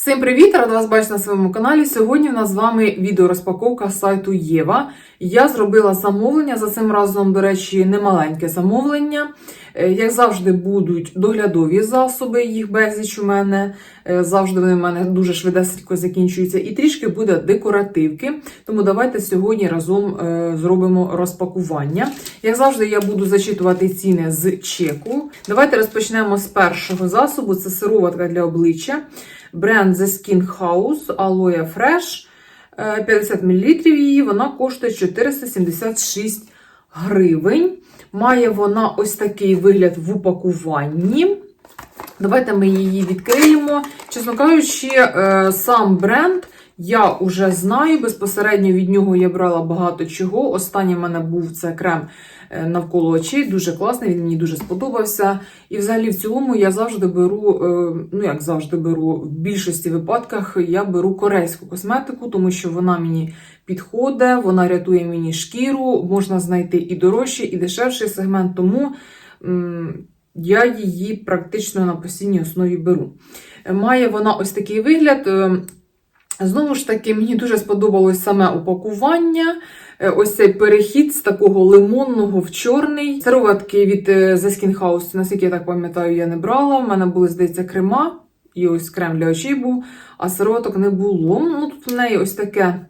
Всім привіт! Рада вас бачити на своєму каналі. Сьогодні в нас з вами відеорозпаковка сайту Єва. Я зробила замовлення. За цим разом, до речі, немаленьке замовлення. Е, Як завжди, будуть доглядові засоби, їх безліч у мене. Е, Завжди вони в мене дуже швидесенько закінчуються. І трішки буде декоративки. Тому давайте сьогодні разом е, зробимо розпакування. Як завжди, я буду зачитувати ціни з чеку. Давайте розпочнемо з першого засобу. Це сироватка для обличчя. Бренд The Skin House Aloe Fresh. е, 50 мл її, вона коштує 476 гривень. Має вона ось такий вигляд в упакуванні. Давайте ми її відкриємо. Чесно кажучи, е, сам бренд я вже знаю. Безпосередньо від нього я брала багато чого. Останній в мене був це крем е, навколо очей. Дуже класний, він мені дуже сподобався. І взагалі, в цілому, я завжди беру, е, ну як завжди беру, в більшості випадках я беру корейську косметику, тому що вона мені підходить, вона рятує мені шкіру, можна знайти і дорожчий, і дешевший сегмент. Тому. я її практично на постійній основі беру. Має вона ось такий вигляд. Знову ж таки, мені дуже сподобалось саме упакування. Е, Ось цей перехід з такого лимонного в чорний. Сироватки від е, The Skin House, наскільки я так пам'ятаю, я не брала. У мене були, здається, крема, і ось крем для очей був, а сироваток не було. Ну, Тут в неї ось таке.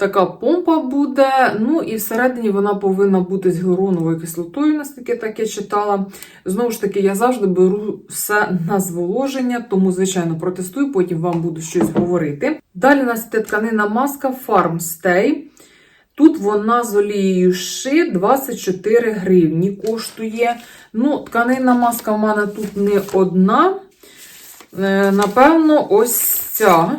Така помпа буде, ну і всередині вона повинна бути з гіалуроновою кислотою, наскільки так я читала. Знову ж таки, я завжди беру все на зволоження, тому, звичайно, протестую, потім вам буду щось говорити. Далі у нас йде тканина маска Farm Stay. Тут вона з олією ши 24 гривні коштує. Ну, тканинна маска в мене тут не одна. Е, Напевно, ось ця.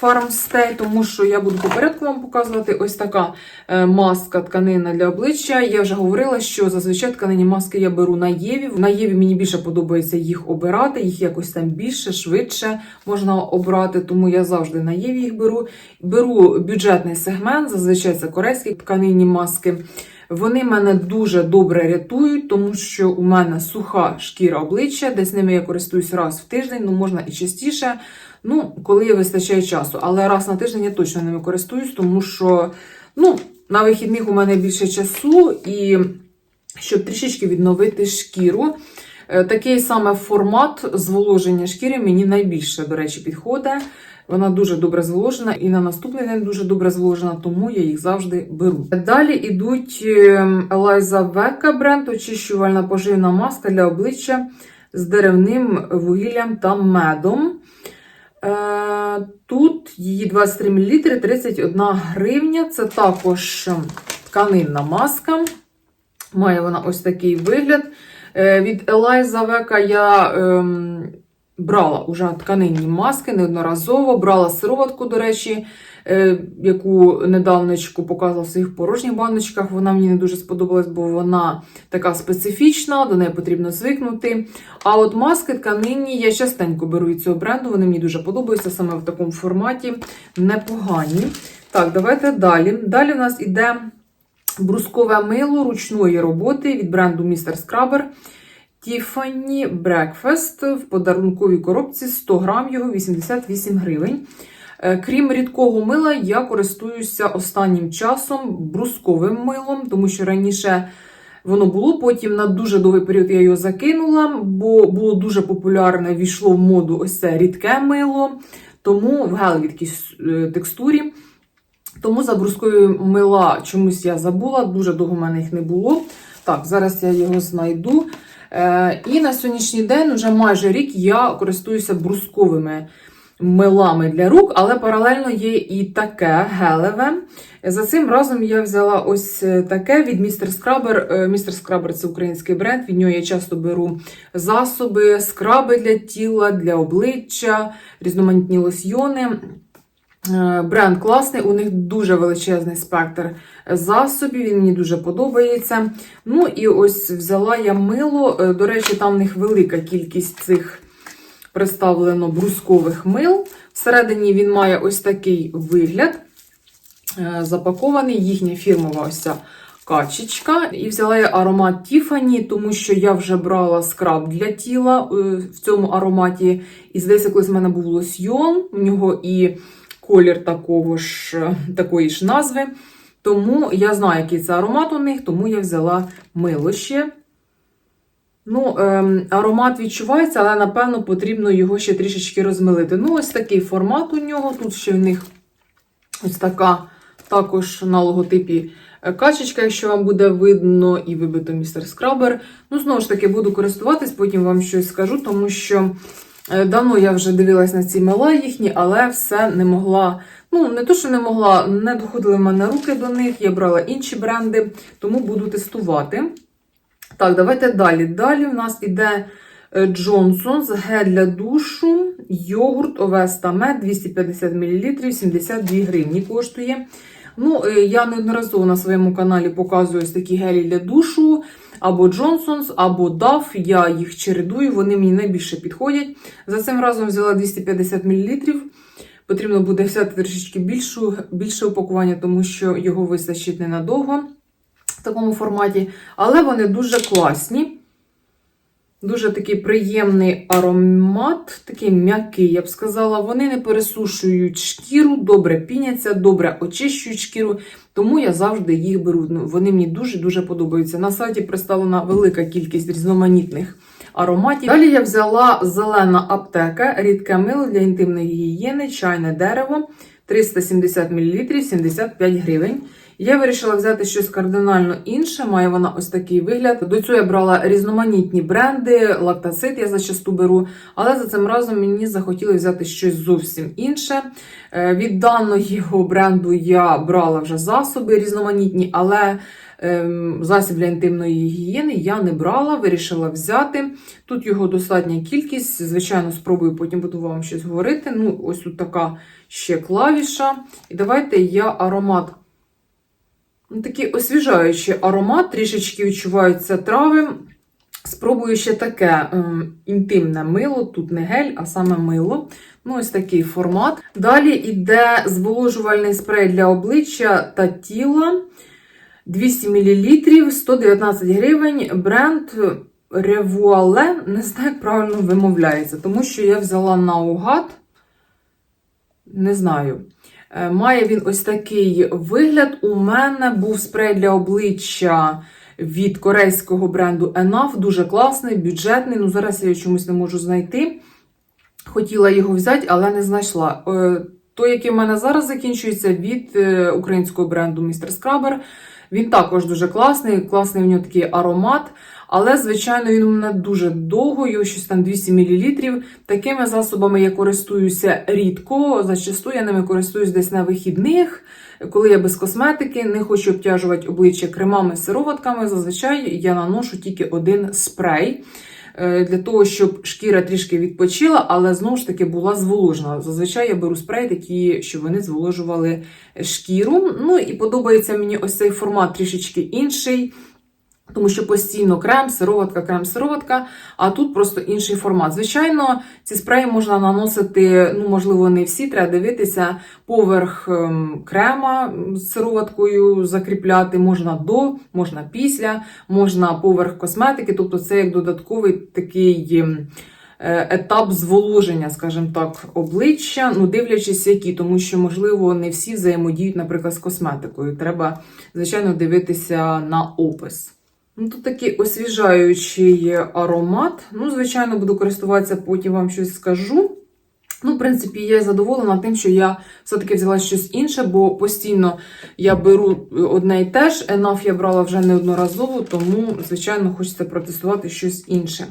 Farmstay, тому що я буду по порядку вам показувати ось така е, маска тканина для обличчя. Я вже говорила, що зазвичай тканині маски я беру на Єві. На Єві мені більше подобається їх обирати, їх якось там більше, швидше можна обрати, тому я завжди на Єві їх беру. Беру бюджетний сегмент, зазвичай це корейські тканинні маски. Вони мене дуже добре рятують, тому що у мене суха шкіра обличчя, десь ними я користуюсь раз в тиждень, ну можна і частіше. Ну, коли вистачає часу. Але раз на тиждень я точно ними користуюсь, тому що ну, на вихідних у мене більше часу, і щоб трішечки відновити шкіру. Е, Такий саме формат зволоження шкіри мені найбільше, до речі, підходить. Вона дуже добре зволожена і на наступний день дуже добре зволожена, тому я їх завжди беру. Далі йдуть Елайза Века бренд, очищувальна поживна маска для обличчя з деревним вугіллям та медом. Е, Тут її 23 мл, 31 гривня. Це також тканинна маска. Має вона ось такий вигляд. Е, Від Елайза Века я ем, брала уже тканинні маски неодноразово. Брала сироватку, до речі, е, яку недавнечку показувала в своїх порожніх баночках. Вона мені не дуже сподобалась, бо вона така специфічна, до неї потрібно звикнути. А от маски тканинні я частенько беру від цього бренду, вони мені дуже подобаються саме в такому форматі. Непогані. Так, давайте далі. Далі в нас іде брускове мило ручної роботи від бренду Mr. Scrubber. Tiffany Breakfast в подарунковій коробці 100 грам його 88 гривень. Е, Крім рідкого мила, я користуюся останнім часом брусковим милом, тому що раніше воно було. Потім на дуже довгий період я його закинула, бо було дуже популярне, війшло в моду ось це рідке мило, тому в гелевій такій е, текстурі. Тому за брускові мила чомусь я забула, дуже довго в мене їх не було. Так, зараз я його знайду. Е, і на сьогоднішній день, вже майже рік, я користуюся брусковими милами для рук, але паралельно є і таке гелеве. За цим разом я взяла ось таке від Mr. Scrubber. Е, Mr. Scrubber це український бренд. Від нього я часто беру засоби, скраби для тіла, для обличчя, різноманітні лосьйони. Е, Бренд класний, у них дуже величезний спектр засобів, він мені дуже подобається. Ну і ось взяла я мило. Е, До речі, там в них велика кількість цих представлено брускових мил. Всередині він має ось такий вигляд. Е, Запакований їхня фірмова ось ця качечка. І взяла я аромат Тіфані, тому що я вже брала скраб для тіла е, в цьому ароматі. І здається, колись в мене був лосьйон, у нього і колір такого ж, е, такої ж назви. Тому я знаю, який це аромат у них, тому я взяла мило ще. Ну, ем, аромат відчувається, але напевно потрібно його ще трішечки розмилити. Ну, ось такий формат у нього. Тут ще в них ось така також на логотипі е, качечка, якщо вам буде видно, і вибито містер Скрабер. Ну, знову ж таки, буду користуватись, потім вам щось скажу, тому що е, давно я вже дивилась на ці мила їхні, але все не могла. Ну, не то, що не могла, не доходили в мене руки до них. Я брала інші бренди, тому буду тестувати. Так, давайте далі. Далі в нас іде Джонсонс гель для душу, йогурт, овес та мед 250 мл, 72 гривні коштує. Ну, е, я неодноразово на своєму каналі показую ось такі гелі для душу, або Джонсонс, або DAF. Я їх чередую, вони мені найбільше підходять. За цим разом взяла 250 мл. Потрібно буде взяти трішечки більшу, більше упакування, тому що його вистачить ненадовго в такому форматі. Але вони дуже класні. Дуже такий приємний аромат, такий м'який, я б сказала. Вони не пересушують шкіру, добре піняться, добре очищують шкіру, тому я завжди їх беру. Ну, Вони мені дуже-дуже подобаються. На сайті представлена велика кількість різноманітних ароматів. Далі я взяла зелена аптека, рідке мило для інтимної гігієни, чайне дерево 370 мл, 75 гривень. Я вирішила взяти щось кардинально інше. Має вона ось такий вигляд. До цього я брала різноманітні бренди, лактацит я зачасту беру, але за цим разом мені захотілося взяти щось зовсім інше. Е, Від даного бренду я брала вже засоби різноманітні, але ем, засіб для інтимної гігієни я не брала, вирішила взяти. Тут його достатня кількість. Звичайно, спробую, потім буду вам щось говорити. Ну, ось тут така ще клавіша. І давайте я аромат. Такий освіжаючий аромат, трішечки відчуваються трави. Спробую ще таке ем, інтимне мило, тут не гель, а саме мило. Ну, ось такий формат. Далі йде зволожувальний спрей для обличчя та тіла 200 мл, 119 гривень. Бренд Revuale, не знаю, як правильно вимовляється, тому що я взяла наугад. Не знаю. Е, Має він ось такий вигляд. У мене був спрей для обличчя від корейського бренду Enough. Дуже класний, бюджетний. Ну, зараз я його чомусь не можу знайти. Хотіла його взяти, але не знайшла. Е, Той, який в мене зараз закінчується від е, українського бренду Mr. Scrubber. Він також дуже класний, класний у нього такий аромат. Але, звичайно, він у мене дуже довго, його щось там 200 мл. Такими засобами я користуюся рідко. Зачасту я ними користуюсь десь на вихідних, коли я без косметики, не хочу обтяжувати обличчя кремами, сироватками. Зазвичай я наношу тільки один спрей. Е, Для того, щоб шкіра трішки відпочила, але знову ж таки була зволожена. Зазвичай я беру спрей такі, щоб вони зволожували шкіру. Ну і подобається мені ось цей формат трішечки інший. Тому що постійно крем, сироватка, крем, сироватка, а тут просто інший формат. Звичайно, ці спреї можна наносити, ну, можливо, не всі, треба дивитися поверх ем, крема з сироваткою закріпляти, можна до, можна після, можна поверх косметики, тобто це як додатковий такий. ем, е, Етап зволоження, скажімо так, обличчя, ну дивлячись, які, тому що, можливо, не всі взаємодіють, наприклад, з косметикою. Треба, звичайно, дивитися на опис. Ну, Тут такий освіжаючий аромат. Ну, звичайно, буду користуватися, потім вам щось скажу. Ну, в принципі, я задоволена тим, що я все-таки взяла щось інше, бо постійно я беру одне і те ж. Enough я брала вже неодноразово, тому, звичайно, хочеться протестувати щось інше.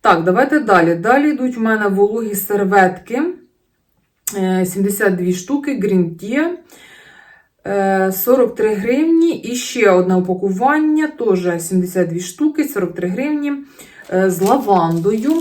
Так, давайте далі. Далі йдуть у мене вологі серветки. Е, 72 штуки, Green Tea. Е, 43 гривні. І ще одне упакування, теж 72 штуки, 43 гривні е, з лавандою.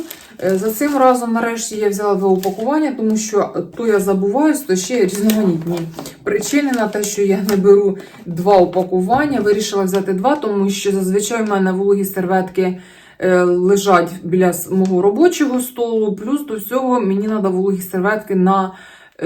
Е, За цим разом, нарешті, я взяла два упакування, тому що то я забуваюсь, то ще різноманітні причини на те, що я не беру два упакування. Вирішила взяти два, тому що зазвичай в мене вологі серветки е, лежать біля мого робочого столу. Плюс до всього мені треба вологі серветки на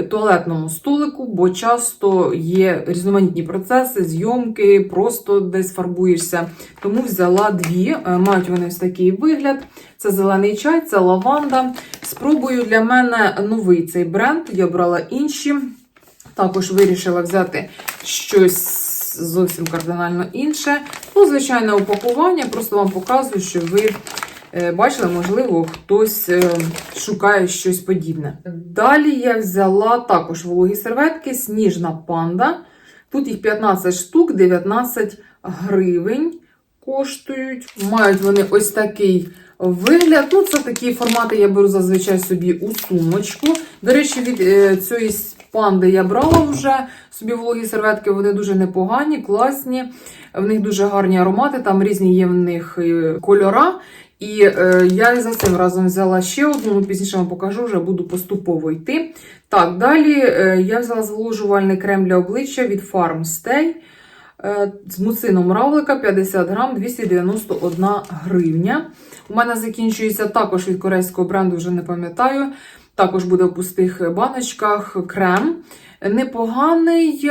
туалетному столику, бо часто є різноманітні процеси, зйомки, просто десь фарбуєшся. Тому взяла дві. Е, Мають вони ось такий вигляд. Це зелений чай, це лаванда. Спробую для мене новий цей бренд. Я брала інші. Також вирішила взяти щось зовсім кардинально інше. Ну, звичайне упакування, просто вам показую, що ви е, бачили, можливо, хтось е, шукає щось подібне. Далі я взяла також вологі серветки, сніжна панда. Тут їх 15 штук, 19 гривень коштують. Мають вони ось такий вигляд. Ну, це такі формати я беру зазвичай собі у сумочку. До речі, від е, цієї панди я брала вже собі вологі серветки, вони дуже непогані, класні. В них дуже гарні аромати, там різні є в них кольора. І е, я за цим разом взяла ще одну, ну, пізніше вам покажу, вже буду поступово йти. Так, далі е, я взяла зволожувальний крем для обличчя від Farmstay е, з муцином равлика 50 грам 291 гривня. У мене закінчується також від корейського бренду, вже не пам'ятаю. Також буде в пустих баночках крем. Непоганий.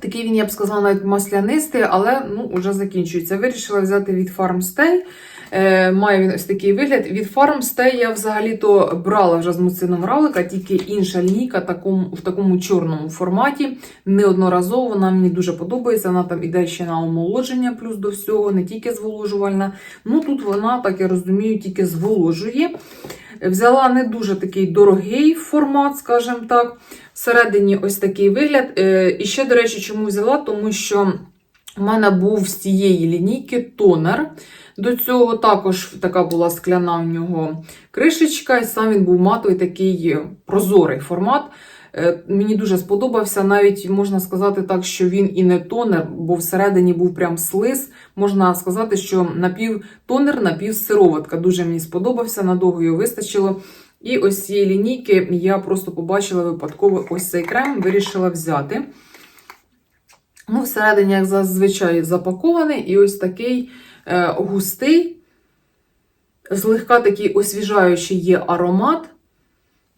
Такий він, я б сказала, навіть маслянистий, але ну, вже закінчується. Вирішила взяти від Farmstay. Е, має він ось такий вигляд. Від Farmstay я взагалі-то брала вже з муцином равлика, тільки інша лінійка такому, в такому чорному форматі. Неодноразово вона мені дуже подобається. Вона там іде ще на омолодження, плюс до всього, не тільки зволожувальна. Ну тут вона, так я розумію, тільки зволожує. Взяла не дуже такий дорогий формат, скажімо так. Всередині ось такий вигляд. Е, І ще, до речі, чому взяла? Тому що в мене був з цієї лінійки тонер. До цього також така була скляна в нього кришечка, і сам він був матовий такий прозорий формат. Е, Мені дуже сподобався. Навіть можна сказати так, що він і не тонер, бо всередині був прям слиз. Можна сказати, що напівтонер, напівсироватка. Дуже мені сподобався, надовго його вистачило. І ось цієї лінійки я просто побачила випадково ось цей крем, вирішила взяти. Ну, всередині, як зазвичай, запакований, і ось такий е, густий, злегка такий освіжаючий є аромат.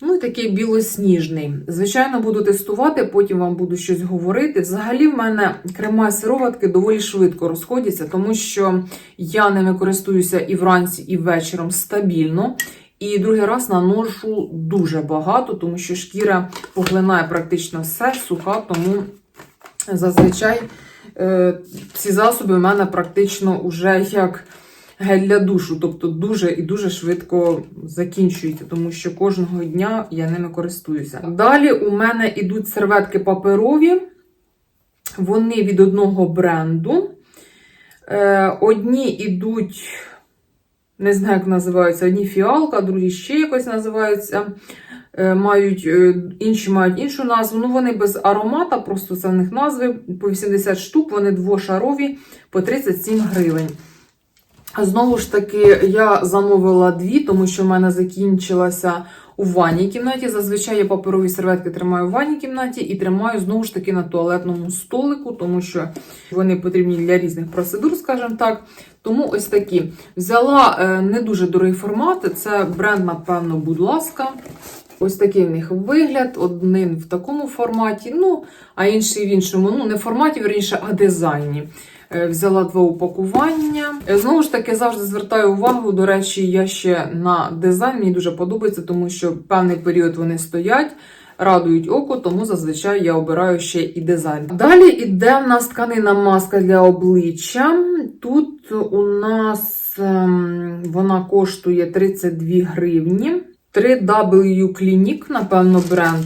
Ну, і такий білосніжний. Звичайно, буду тестувати, потім вам буду щось говорити. Взагалі, в мене крема сироватки доволі швидко розходяться, тому що я ними користуюся і вранці, і вечором стабільно. І другий раз наношу дуже багато, тому що шкіра поглинає практично все, суха, тому зазвичай е, ці засоби в мене практично вже як гель для душу, тобто дуже і дуже швидко закінчується, тому що кожного дня я ними користуюся. Далі у мене йдуть серветки паперові, вони від одного бренду. Е, одні йдуть, не знаю, як називаються, одні фіалка, другі ще якось називаються. Е, Мають, е, інші мають іншу назву. Ну, вони без аромата, просто це в них назви. По 80 штук, вони двошарові по 37 гривень. Знову ж таки, я замовила дві, тому що в мене закінчилася у ванній кімнаті. Зазвичай я паперові серветки тримаю в ванній кімнаті і тримаю знову ж таки на туалетному столику, тому що вони потрібні для різних процедур, скажімо так. Тому ось такі. Взяла е, не дуже дорогий формат. Це бренд, напевно, будь ласка. Ось такий в них вигляд, один в такому форматі, ну, а інший в іншому. Ну, не в форматі, верніше, а дизайні. Е, Взяла два упакування. Е, Знову ж таки, завжди звертаю увагу. До речі, я ще на дизайн мені дуже подобається, тому що певний період вони стоять, радують око, тому зазвичай я обираю ще і дизайн. Далі іде в нас тканина маска для обличчя. Тут у нас ем, вона коштує 32 гривні. 3W Clinique, напевно, бренд.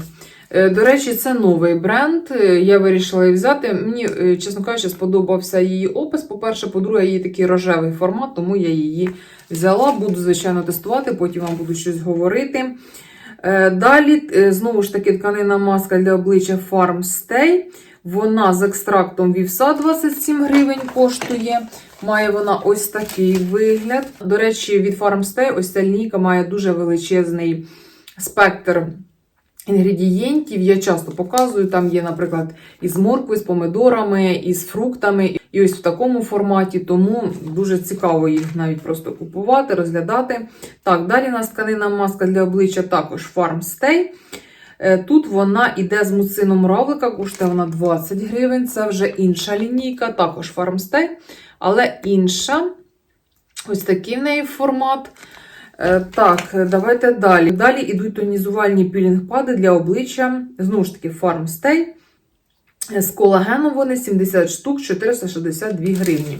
Е, До речі, це новий бренд. Е, Я вирішила її взяти. Мені, е, чесно кажучи, сподобався її опис. По-перше, по-друге, її такий рожевий формат, тому я її взяла. Буду, звичайно, тестувати, потім вам буду щось говорити. Далі, знову ж таки, тканина маска для обличчя Farmstay. Вона з екстрактом вівса 27 гривень коштує. Має вона ось такий вигляд. До речі, від Farmstay ось ця лінійка має дуже величезний спектр інгредієнтів. Я часто показую. Там є, наприклад, із моркви, з помидорами, із фруктами. І ось в такому форматі, тому дуже цікаво їх навіть просто купувати, розглядати. Так, далі у нас тканина маска для обличчя також Farmstay. Е, Тут вона іде з муцином равлика, коштує вона 20 гривень. Це вже інша лінійка, також Farmstay, але інша. Ось такий в неї формат. Е, Так, давайте далі. Далі йдуть тонізувальні пілінг-пади для обличчя. Знову ж таки, Farmstay. З колагеном вони 70 штук, 462 гривні.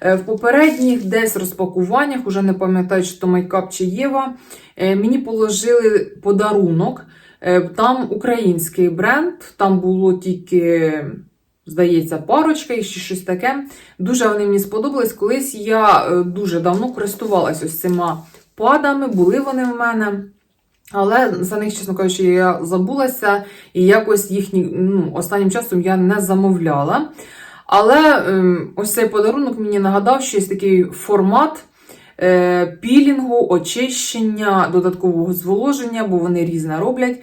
Е, В попередніх десь розпакуваннях, уже не пам'ятаю, чи то Майкап чи Єва, мені положили подарунок. Е, Там український бренд, там було тільки, здається, парочка і ще щось таке. Дуже вони мені сподобались. Колись я е, дуже давно користувалася ось цими падами, були вони в мене. Але за них, чесно кажучи, я забулася і якось їхні ну, останнім часом я не замовляла. Але ем, ось цей подарунок мені нагадав, що є такий формат пілінгу, очищення, додаткового зволоження, бо вони різне роблять.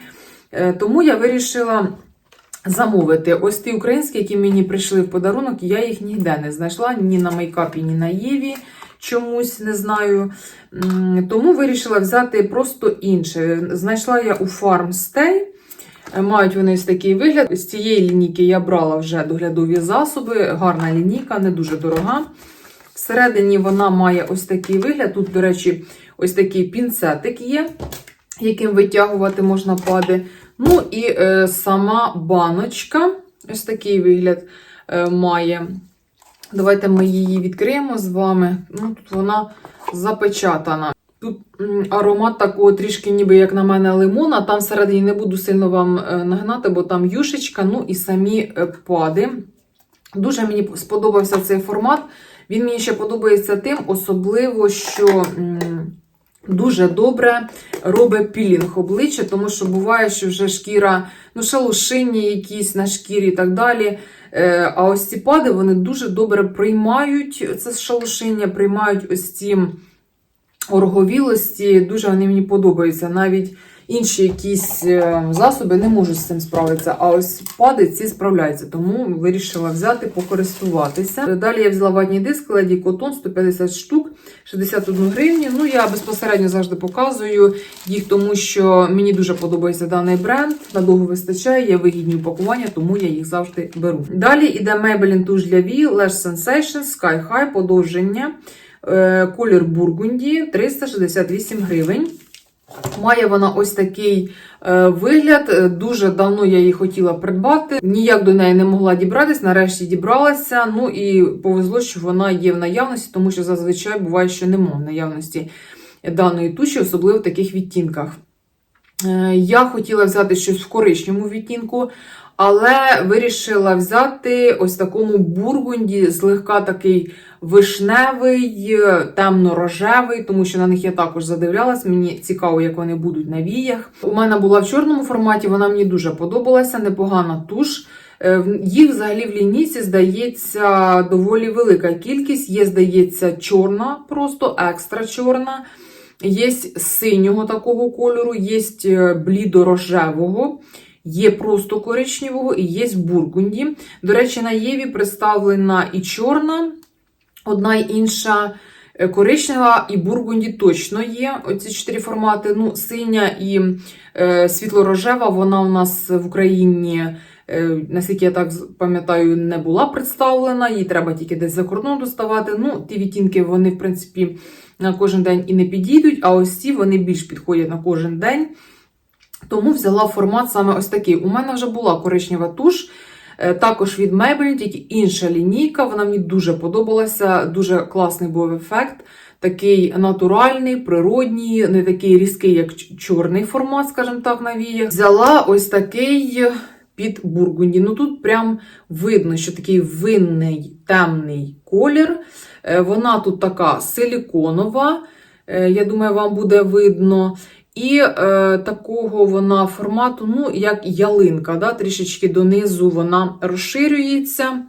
Е, тому я вирішила замовити ось ті українські, які мені прийшли в подарунок, я їх ніде не знайшла ні на мейкапі, ні на Єві. Чомусь не знаю. Тому вирішила взяти просто інше. Знайшла я у Farmstay. Е, Мають вони ось такий вигляд. З цієї лінійки я брала вже доглядові засоби. Гарна лінійка, не дуже дорога. Всередині вона має ось такий вигляд. Тут, до речі, ось такий пінцетик є, яким витягувати можна пади. Ну і е, сама баночка, ось такий вигляд е, має. Давайте ми її відкриємо з вами. Ну, Тут вона запечатана. Тут аромат такого трішки, ніби як на мене, лимона. Там всередині не буду сильно вам е, нагнати, бо там юшечка, ну і самі е, пади. Дуже мені сподобався цей формат. Він мені ще подобається тим, особливо, що дуже добре робить пілінг обличчя, тому що буває, що вже шкіра, ну, шалушинні якісь на шкірі і так далі. Е, А ось ці пади вони дуже добре приймають це шалушиння, приймають ось ці орговілості. Дуже вони мені подобаються. Навіть інші якісь е, засоби не можуть з цим справитися. А ось пади ці справляються, тому вирішила взяти, покористуватися. Далі я взяла ватні диски Lady Cotton 150 штук, 61 гривню. Ну, я безпосередньо завжди показую їх, тому що мені дуже подобається даний бренд. Надовго вистачає, є вигідні упакування, тому я їх завжди беру. Далі іде Maybelline туш для вій, Lash Sensation, Sky High, подовження. Е, Колір Бургунді 368 гривень. Має вона ось такий е, вигляд. Е, Дуже давно я її хотіла придбати. Ніяк до неї не могла дібратись. Нарешті дібралася. Ну і повезло, що вона є в наявності, тому що зазвичай буває, що немає в наявності даної туші, особливо в таких відтінках. Е, Я хотіла взяти щось в коричневому відтінку, але вирішила взяти ось такому бургунді, злегка такий вишневий, темно-рожевий, тому що на них я також задивлялась. Мені цікаво, як вони будуть на віях. У мене була в чорному форматі, вона мені дуже подобалася, непогана туш. Е, Їх взагалі в лінійці здається доволі велика кількість. Є, здається, чорна, просто екстра чорна. Є синього такого кольору, є блідорожевого, є просто коричневого і є бургунді. До речі, на Єві представлена і чорна, одна й інша е, коричнева, і бургунді точно є. Оці чотири формати. Ну, синя і е, світло-рожева, вона у нас в Україні. е, Наскільки я так пам'ятаю, не була представлена, її треба тільки десь за кордоном доставати. Ну, ті відтінки, вони, в принципі, на кожен день і не підійдуть, а ось ці вони більш підходять на кожен день. Тому взяла формат саме ось такий. У мене вже була коричнева туш, е, також від Maybelline, тільки інша лінійка. Вона мені дуже подобалася, дуже класний був ефект. Такий натуральний, природній, не такий різкий, як чорний формат, скажімо так, на віях. Взяла ось такий під бургунді. Ну тут прям видно, що такий винний темний колір. Е, Вона тут така силіконова. Е, Я думаю, вам буде видно. І е, такого вона формату, ну, як ялинка, да, трішечки донизу вона розширюється.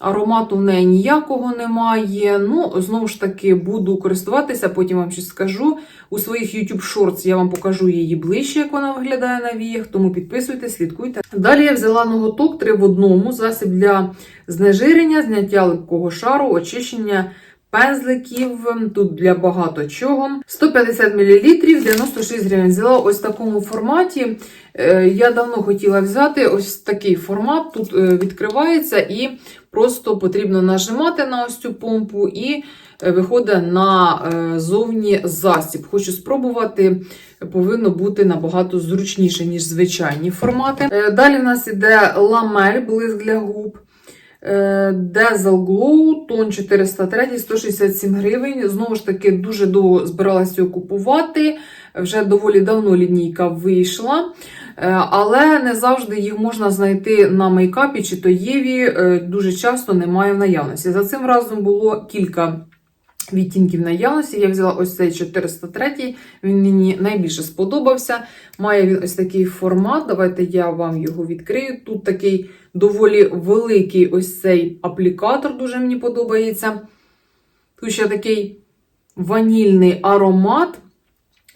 Аромату в неї ніякого немає. Ну, знову ж таки, буду користуватися, потім вам щось скажу. У своїх YouTube Shorts я вам покажу її ближче, як вона виглядає на віях, тому підписуйтесь, слідкуйте. Далі я взяла ноготок 3 в одному засіб для знежирення, зняття липкого шару, очищення пензликів. Тут для багато чого. 150 мл, 96 гривень. Взяла ось в такому форматі. Е, Я давно хотіла взяти ось такий формат. Тут е, відкривається і просто потрібно нажимати на ось цю помпу і е, виходить на зовні засіб. Хочу спробувати, повинно бути набагато зручніше, ніж звичайні формати. Далі в нас іде ламель, блиск для губ. Е, Dazzle Glow, тон 403, 167 гривень. Знову ж таки, дуже довго збиралася його купувати. Вже доволі давно лінійка вийшла. Е, Але не завжди їх можна знайти на мейкапі чи то Єві. е, Дуже часто немає в наявності. За цим разом було кілька відтінків наявності. Я взяла ось цей 403, він мені найбільше сподобався. Має він ось такий формат. Давайте я вам його відкрию. Тут такий доволі великий ось цей аплікатор, дуже мені подобається. Тут ще такий ванільний аромат.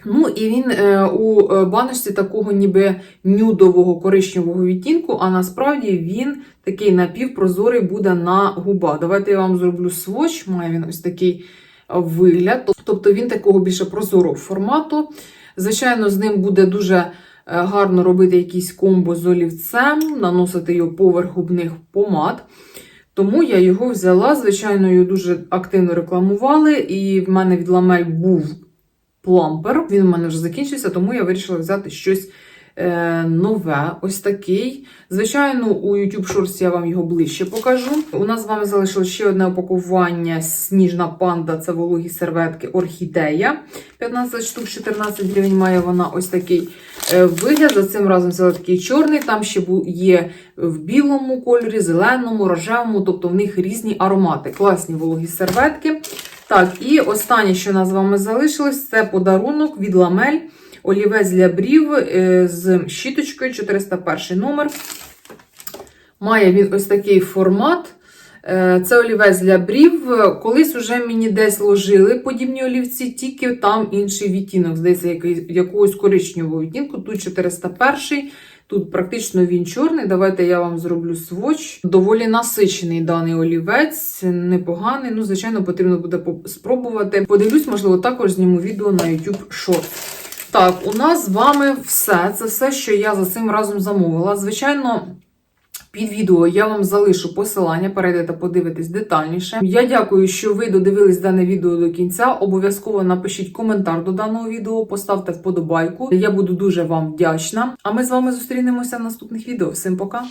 Ну, і він е, у е, баночці такого ніби нюдового коричневого відтінку, а насправді він такий напівпрозорий буде на губах. Давайте я вам зроблю сводч, має він ось такий вигляд. Тобто він такого більше прозорого формату. Звичайно, з ним буде дуже е, гарно робити якийсь комбо з олівцем, наносити його поверх губних помад. Тому я його взяла. Звичайно, його дуже активно рекламували, і в мене від ламель був плампер. Він у мене вже закінчився, тому я вирішила взяти щось нове. Ось такий. Звичайно, у YouTube Shorts я вам його ближче покажу. У нас з вами залишилось ще одне упакування Сніжна панда це вологі серветки Орхідея. 15 штук, 14 гривень має вона ось такий е, вигляд. За цим разом взяла такий чорний. Там ще є в білому кольорі, зеленому, рожевому, тобто в них різні аромати. Класні вологі серветки. Так, і останнє, що у нас з вами залишилось, це подарунок від ламель. Олівець для брів е, з щіточкою 401 номер. Має він ось такий формат. Е, Це олівець для брів. Колись уже мені десь ложили подібні олівці, тільки там інший відтінок. Здається, якогось коричневого відтінку. Тут 401. Тут практично він чорний. Давайте я вам зроблю сводч. Доволі насичений даний олівець, непоганий. Ну, звичайно, потрібно буде спробувати. Подивлюсь, можливо, також зніму відео на YouTube Short. Так, у нас з вами все. Це все, що я за цим разом замовила. Звичайно. Під відео я вам залишу посилання, перейдете подивитись детальніше. Я дякую, що ви додивились дане відео до кінця. Обов'язково напишіть коментар до даного відео, поставте вподобайку. Я буду дуже вам вдячна. А ми з вами зустрінемося в наступних відео. Всім пока!